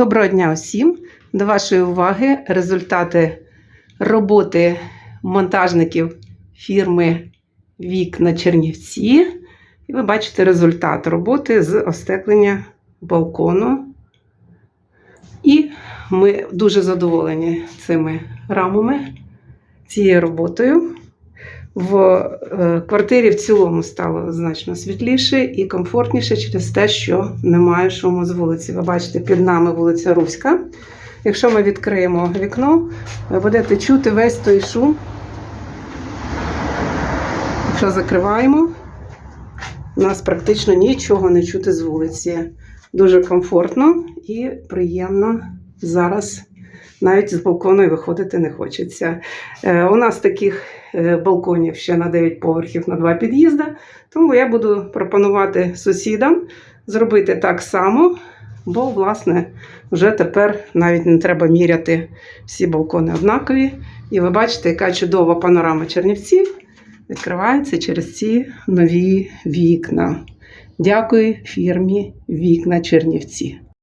Доброго дня усім! До вашої уваги результати роботи монтажників фірми Вікна Чернівці. І ви бачите результат роботи з остеклення балкону. І ми дуже задоволені цими рамами, цією роботою. В е, квартирі в цілому стало значно світліше і комфортніше через те, що немає шуму з вулиці. Ви бачите, під нами вулиця Руська. Якщо ми відкриємо вікно, ви будете чути весь той шум. Якщо закриваємо, у нас практично нічого не чути з вулиці. Дуже комфортно і приємно зараз. Навіть з балкону виходити не хочеться. Е, у нас таких е, балконів ще на 9 поверхів на 2 під'їзди, тому я буду пропонувати сусідам зробити так само, бо, власне, вже тепер навіть не треба міряти всі балкони однакові. І ви бачите, яка чудова панорама Чернівців відкривається через ці нові вікна. Дякую фірмі Вікна Чернівці.